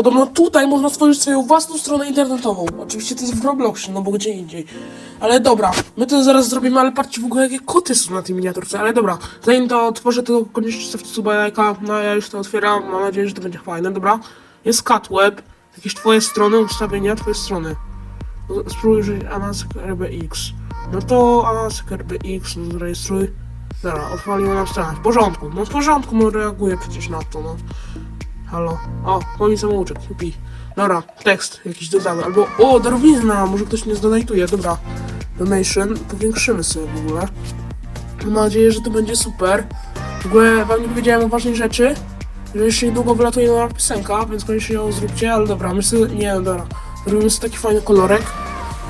Podobno tutaj można stworzyć swoją własną stronę internetową. Oczywiście to jest w Robloxie, no bo gdzie indziej. Ale dobra, my to zaraz zrobimy, ale patrzcie w ogóle jakie koty są na tej miniaturce. Ale dobra, zanim to otworzę, to koniecznie stawcie suba jajka. No ja już to otwieram, mam nadzieję, że to będzie fajne, dobra. Jest Catweb, jakieś twoje strony, ustawienia, twoje strony. Spróbuj użyć Anasek RBX. No to Anasek RBX, no zarejestruj. Dobra, odpaliło nam stronę. W porządku, no w porządku, no reaguje przecież na to, no. Halo. O, pani samouczek, jupi. Dobra, tekst jakiś dodamy. Albo, o, darowizna, może ktoś mnie zdonajtuje. Dobra, donation, powiększymy sobie w ogóle. Mam nadzieję, że to będzie super. W ogóle wam nie powiedziałem o ważnej rzeczy, że jeszcze niedługo wylatuje nowa piosenka, więc koniecznie ją zróbcie, ale dobra, my sobie, nie, dobra. Robimy sobie taki fajny kolorek.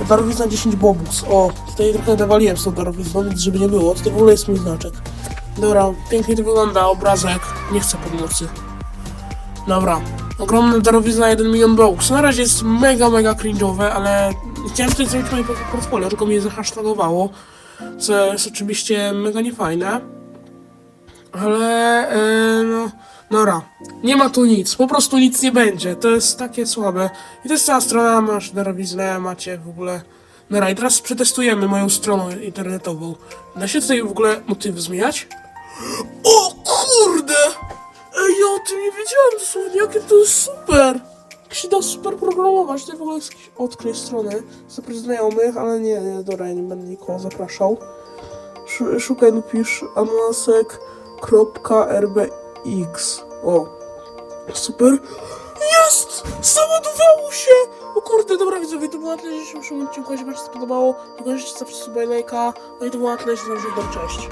Darowizna 10 bobus. O, tutaj trochę nawaliłem z tą darowizną, więc żeby nie było, to w ogóle jest mój znaczek. Dobra, pięknie to wygląda, obrazek. Nie chcę podmocy. Dobra. Ogromna darowizna 1 milion box. Na razie jest mega, mega cringe'owe, ale chciałem tutaj zrobić moje portfolio, tylko mnie zahasztagowało, co jest oczywiście mega niefajne. Ale, e, no, dobra. Nie ma tu nic, po prostu nic nie będzie. To jest takie słabe. I to jest cała strona, masz darowiznę, macie w ogóle... Dobra, i teraz przetestujemy moją stronę internetową. Da się tutaj w ogóle motywy zmieniać? O wiedziałem dosłownie, jakie to jest super! Jak się da super programować, to w ogóle jest jakiś odkryj strony, super znajomych, ale nie, nie, dobra, ja nie będę nikogo zapraszał. Sz- Szukaj lub pisz anasek.rbx O, super. Jest! Załadowało się! O kurde, dobra widzowie, to było na tyle dzisiejszym odcinku, jeśli wam się spodobało, to koniecznie suba i lajka, no i to było na tyle, się cześć.